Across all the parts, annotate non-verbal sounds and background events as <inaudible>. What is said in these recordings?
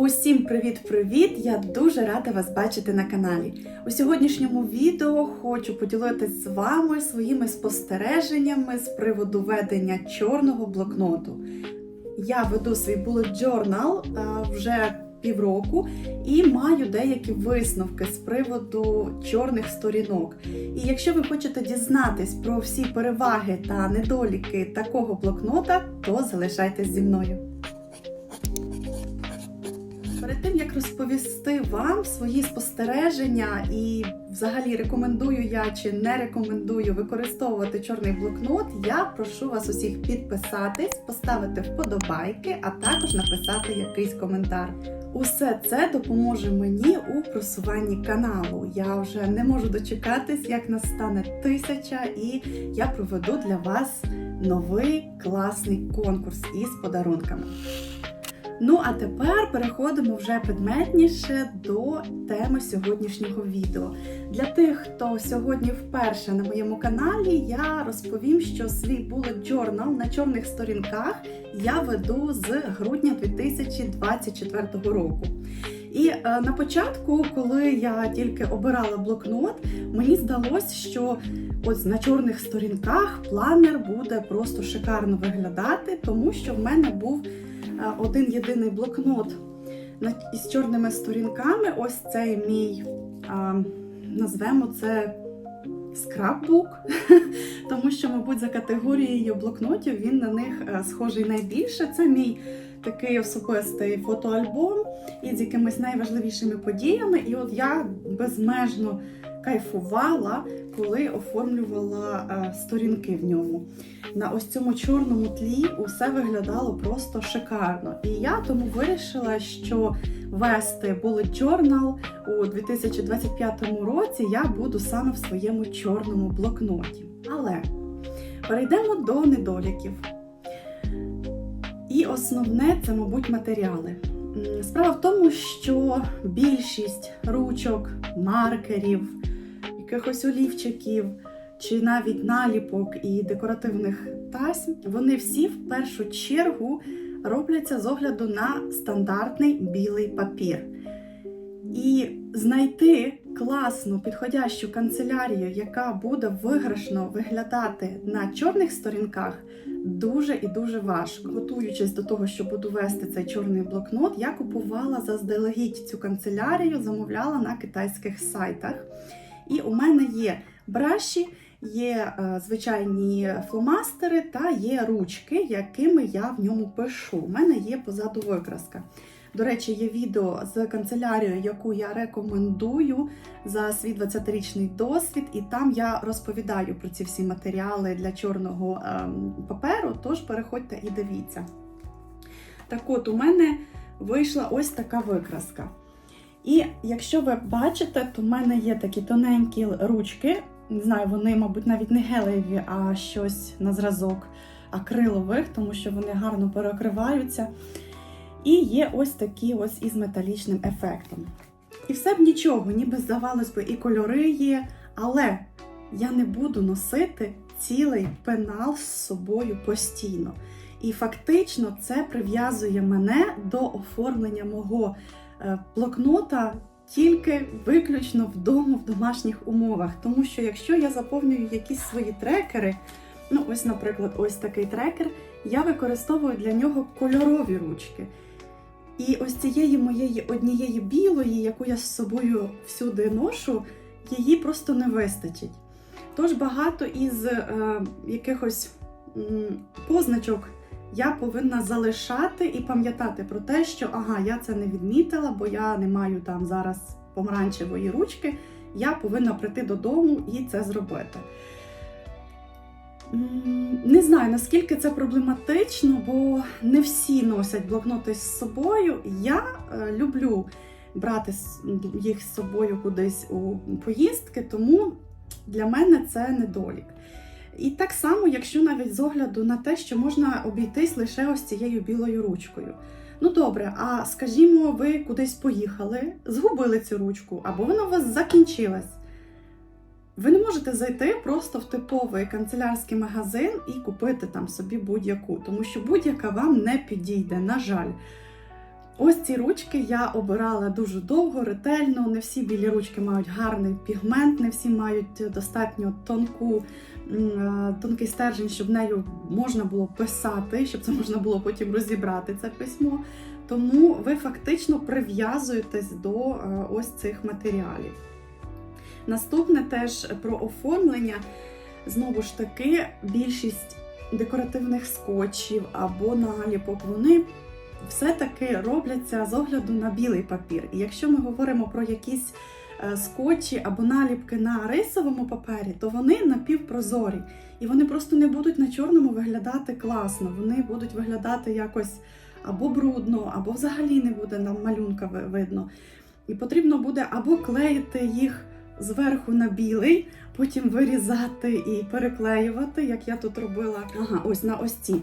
Усім привіт-привіт! Я дуже рада вас бачити на каналі. У сьогоднішньому відео хочу поділитися з вами своїми спостереженнями з приводу ведення чорного блокноту. Я веду свій bullet journal вже півроку і маю деякі висновки з приводу чорних сторінок. І якщо ви хочете дізнатись про всі переваги та недоліки такого блокнота, то залишайтесь зі мною. Перед тим як розповісти вам свої спостереження і взагалі рекомендую я чи не рекомендую використовувати чорний блокнот, я прошу вас усіх підписатись, поставити вподобайки, а також написати якийсь коментар. Усе це допоможе мені у просуванні каналу. Я вже не можу дочекатись, як настане тисяча, і я проведу для вас новий класний конкурс із подарунками. Ну, а тепер переходимо вже предметніше до теми сьогоднішнього відео. Для тих, хто сьогодні вперше на моєму каналі, я розповім, що свій bullet journal на чорних сторінках я веду з грудня 2024 року. І е, на початку, коли я тільки обирала блокнот, мені здалося, що ось на чорних сторінках планер буде просто шикарно виглядати, тому що в мене був один єдиний блокнот із чорними сторінками. Ось цей мій, назвемо це скраббук, <laughs> тому що, мабуть, за категорією блокнотів він на них е, схожий найбільше. Це мій такий особистий фотоальбом із якимись найважливішими подіями. І от я безмежно кайфувала, коли оформлювала е, сторінки в ньому. На ось цьому чорному тлі усе виглядало просто шикарно. І я тому вирішила, що вести bullet journal у 2025 році я буду саме в своєму чорному блокноті. Але перейдемо до недоліків. І основне це, мабуть, матеріали. Справа в тому, що більшість ручок, маркерів, якихось олівчиків чи навіть наліпок і декоративних тасьм, вони всі в першу чергу робляться з огляду на стандартний білий папір. І знайти класну підходящу канцелярію, яка буде виграшно виглядати на чорних сторінках, дуже і дуже важко. Готуючись до того, що буду вести цей чорний блокнот, я купувала заздалегідь цю канцелярію, замовляла на китайських сайтах. І у мене є браші, є е, звичайні фломастери та є ручки, якими я в ньому пишу. У мене є позаду викраска. До речі, є відео з канцелярією, яку я рекомендую за свій 20-річний досвід, і там я розповідаю про ці всі матеріали для чорного ем, паперу. Тож переходьте і дивіться. Так от, у мене вийшла ось така викраска. І якщо ви бачите, то в мене є такі тоненькі ручки. Не знаю, вони, мабуть, навіть не гелеві, а щось на зразок акрилових, тому що вони гарно перекриваються. І є ось такі ось із металічним ефектом. І все б нічого, ніби здавалось би, і кольори є, але я не буду носити цілий пенал з собою постійно. І фактично це прив'язує мене до оформлення мого блокнота тільки виключно вдома в домашніх умовах. Тому що якщо я заповнюю якісь свої трекери, ну ось, наприклад, ось такий трекер, я використовую для нього кольорові ручки. І ось цієї моєї однієї білої, яку я з собою всюди ношу, її просто не вистачить. Тож багато із е, якихось м, позначок я повинна залишати і пам'ятати про те, що ага, я це не відмітила, бо я не маю там зараз помаранчевої ручки. Я повинна прийти додому і це зробити. Не знаю, наскільки це проблематично, бо не всі носять блокноти з собою. Я е, люблю брати їх з собою кудись у поїздки, тому для мене це недолік. І так само, якщо навіть з огляду на те, що можна обійтись лише ось цією білою ручкою. Ну добре, а скажімо, ви кудись поїхали, згубили цю ручку, або вона у вас закінчилась. Ви не можете зайти просто в типовий канцелярський магазин і купити там собі будь-яку, тому що будь-яка вам не підійде, на жаль. Ось ці ручки я обирала дуже довго, ретельно. Не всі білі ручки мають гарний пігмент, не всі мають достатньо тонку, тонкий стержень, щоб нею можна було писати, щоб це можна було потім розібрати це письмо. Тому ви фактично прив'язуєтесь до е, ось цих матеріалів. Наступне теж про оформлення. Знову ж таки, більшість декоративних скотчів або наліпок, вони все-таки робляться з огляду на білий папір. І якщо ми говоримо про якісь е, скотчі або наліпки на рисовому папері, то вони напівпрозорі. І вони просто не будуть на чорному виглядати класно. Вони будуть виглядати якось або брудно, або взагалі не буде нам малюнка видно. І потрібно буде або клеїти їх зверху на білий, потім вирізати і переклеювати, як я тут робила. Ага, ось на ось ці.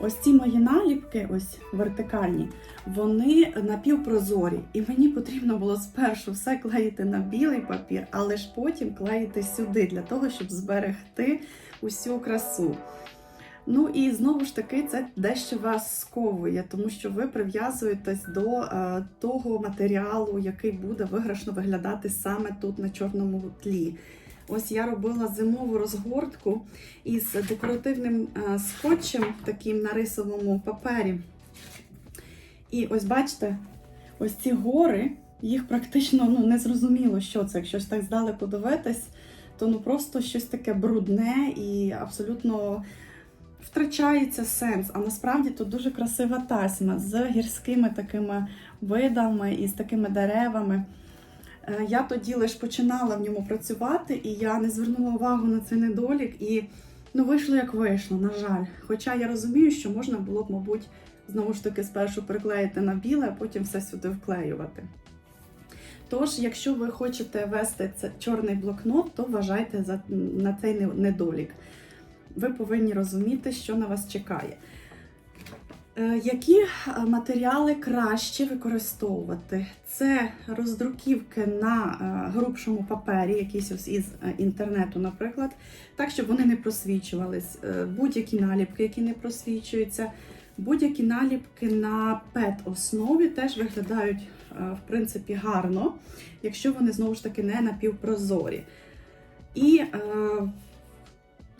Ось ці мої наліпки, ось вертикальні, вони напівпрозорі. І мені потрібно було спершу все клеїти на білий папір, але ж потім клеїти сюди, для того, щоб зберегти усю красу. Ну і знову ж таки, це дещо вас сковує, тому що ви прив'язуєтесь до е, того матеріалу, який буде виграшно виглядати саме тут на чорному тлі. Ось я робила зимову розгортку із декоративним е, скотчем, таким на рисовому папері. І ось бачите, ось ці гори, їх практично ну, не зрозуміло, що це. Якщо ж так здалеку дивитись, то ну просто щось таке брудне і абсолютно втрачається сенс. А насправді тут дуже красива тасьма з гірськими такими видами і з такими деревами. Е, Я тоді лише починала в ньому працювати, і я не звернула увагу на цей недолік. І ну, вийшло як вийшло, на жаль. Хоча я розумію, що можна було б, мабуть, знову ж таки спершу приклеїти на біле, а потім все сюди вклеювати. Тож, якщо ви хочете вести це чорний блокнот, то вважайте за, на цей недолік. Ви повинні розуміти, що на вас чекає. Е, Які е, матеріали краще використовувати? Це роздруківки на е, грубшому папері, якісь ось із інтернету, наприклад, так, щоб вони не просвічувались. Будь-які наліпки, які не просвічуються, будь-які наліпки на пет-основі теж виглядають в принципі гарно, якщо вони знову ж таки не напівпрозорі. І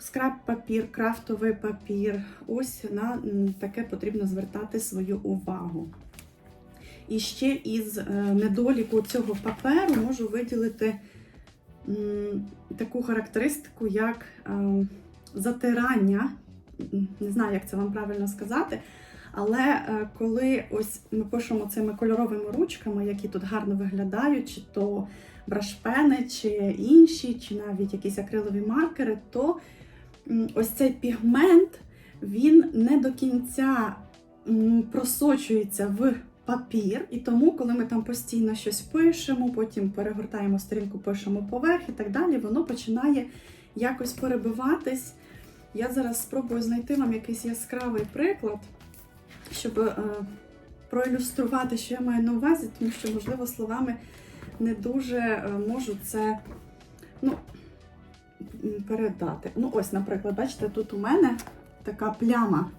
е, скраб папір, крафтовий папір. Ось на таке потрібно звертати свою увагу. І ще із е, недоліку цього паперу можу виділити таку характеристику, як е, затирання. Не знаю, як це вам правильно сказати. Але е, коли ось ми пишемо цими кольоровими ручками, які тут гарно виглядають, чи то брашпени, чи інші, чи навіть якісь акрилові маркери, то ось цей пігмент він не до кінця просочується в папір, і тому, коли ми там постійно щось пишемо, потім перегортаємо сторінку, пишемо поверх і так далі, воно починає якось перебиватись. Я зараз спробую знайти вам якийсь яскравий приклад, щоб е, проілюструвати, що я маю на увазі, тому що, можливо, словами не дуже е, можу це ну, передати. Ну, ось, наприклад, бачите, тут у мене така пляма.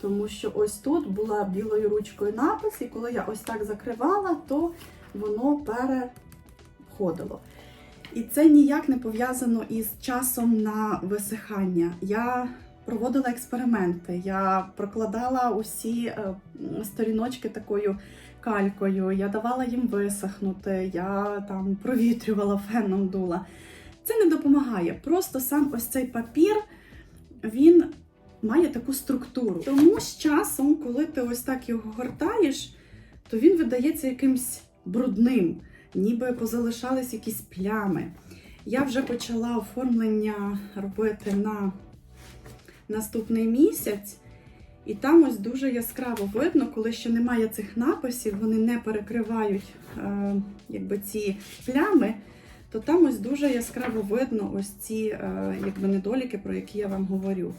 Тому що ось тут була білою ручкою напис, і коли я ось так закривала, то воно переходило. І це ніяк не пов'язано із часом на висихання. Я проводила експерименти, я прокладала усі е, сторіночки такою калькою, я давала їм висохнути, я там провітрювала феном дула. Це не допомагає. Просто сам ось цей папір, він має таку структуру. Тому з часом, коли ти ось так його гортаєш, то він видається якимсь брудним, ніби позалишались якісь плями. Я вже почала оформлення робити на наступний місяць, і там ось дуже яскраво видно, коли ще немає цих написів, вони не перекривають е, якби ці плями, то там ось дуже яскраво видно ось ці е, якби недоліки, про які я вам говорю.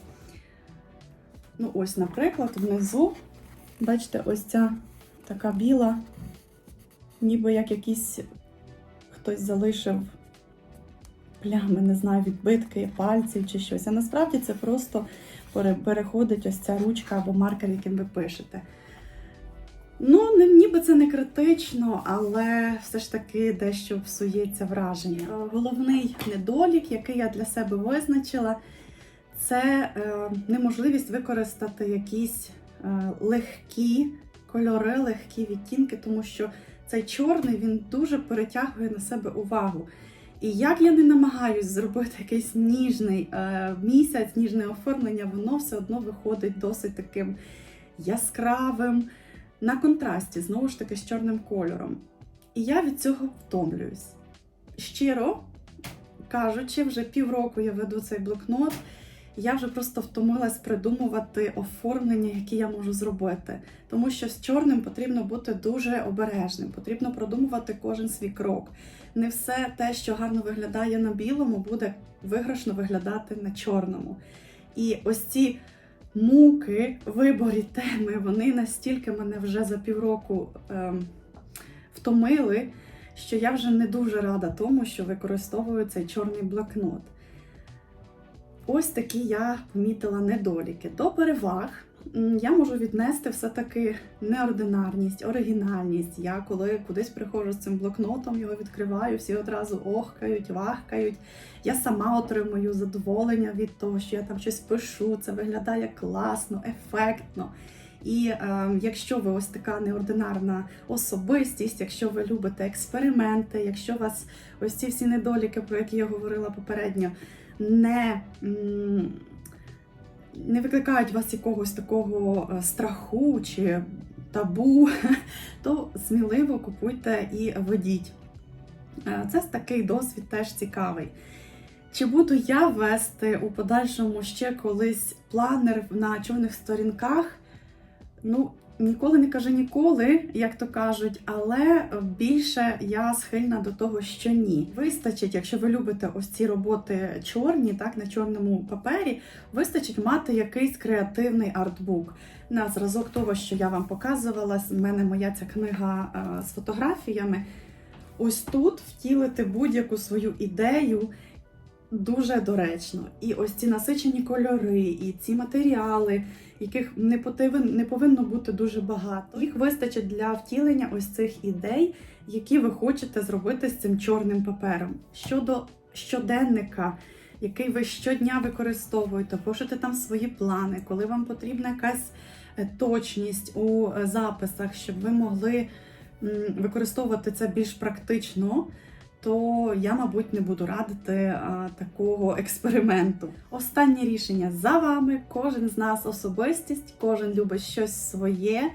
Ну, ось, наприклад, внизу, бачите, ось ця така біла, ніби як якийсь хтось залишив плями, не знаю, відбитки пальців чи щось. А насправді це просто переходить ось ця ручка або маркер, яким ви пишете. Ну, ніби це не критично, але все ж таки дещо псується враження. Головний недолік, який я для себе визначила, це е, неможливість використати якісь е, легкі кольори, легкі відтінки, тому що цей чорний він дуже перетягує на себе увагу. І як я не намагаюсь зробити якийсь ніжний е, місяць, ніжне оформлення, воно все одно виходить досить таким яскравим, на контрасті, знову ж таки, з чорним кольором. І я від цього втомлююсь. Щиро кажучи, вже півроку я веду цей блокнот. Я вже просто втомилась придумувати оформлення, які я можу зробити. Тому що з чорним потрібно бути дуже обережним, потрібно продумувати кожен свій крок. Не все те, що гарно виглядає на білому, буде виграшно виглядати на чорному. І ось ці муки виборі теми, вони настільки мене вже за півроку ем, втомили, що я вже не дуже рада тому, що використовую цей чорний блокнот. Ось такі я помітила недоліки. До переваг я можу віднести все-таки неординарність, оригінальність. Я коли кудись приходжу з цим блокнотом, його відкриваю, всі одразу охкають, вахкають. Я сама отримую задоволення від того, що я там щось пишу. Це виглядає класно, ефектно. І е, якщо ви ось така неординарна особистість, якщо ви любите експерименти, якщо вас ось ці всі недоліки, про які я говорила попередньо, не, м, не викликають у вас якогось такого е, страху чи табу, <laughs> то сміливо купуйте і ведіть. Е, Це такий досвід теж цікавий. Чи буду я вести у подальшому ще колись планер на чорних сторінках? Ну, ніколи не кажу ніколи, як то кажуть, але більше я схильна до того, що ні. Вистачить, якщо ви любите ось ці роботи чорні, так на чорному папері, вистачить мати якийсь креативний артбук. На зразок того, що я вам показувала, в мене моя ця книга е, з фотографіями. Ось тут втілити будь-яку свою ідею дуже доречно. І ось ці насичені кольори, і ці матеріали, яких не повинно, не повинно бути дуже багато. Їх вистачить для втілення ось цих ідей, які ви хочете зробити з цим чорним папером. Щодо щоденника, який ви щодня використовуєте, пишете там свої плани, коли вам потрібна якась е, точність у е, записах, щоб ви могли використовувати це більш практично то я, мабуть, не буду радити а, такого експерименту. Останнє рішення за вами. Кожен з нас особистість, кожен любить щось своє.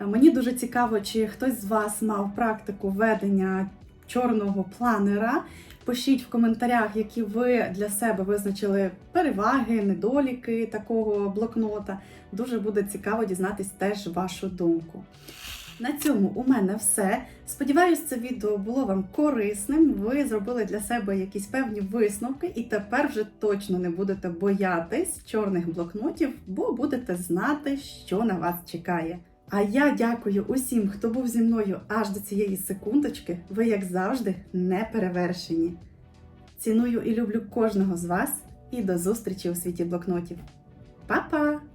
Е, Мені дуже цікаво, чи хтось з вас мав практику ведення чорного планера. Пишіть в коментарях, які ви для себе визначили переваги, недоліки такого блокнота. Дуже буде цікаво дізнатись теж вашу думку. На цьому у мене все. Сподіваюсь, це відео було вам корисним. Ви зробили для себе якісь певні висновки, і тепер вже точно не будете боятись чорних блокнотів, бо будете знати, що на вас чекає. А я дякую усім, хто був зі мною аж до цієї секундочки. Ви, як завжди, не перевершені. Ціную і люблю кожного з вас, і до зустрічі у світі блокнотів. Па-па!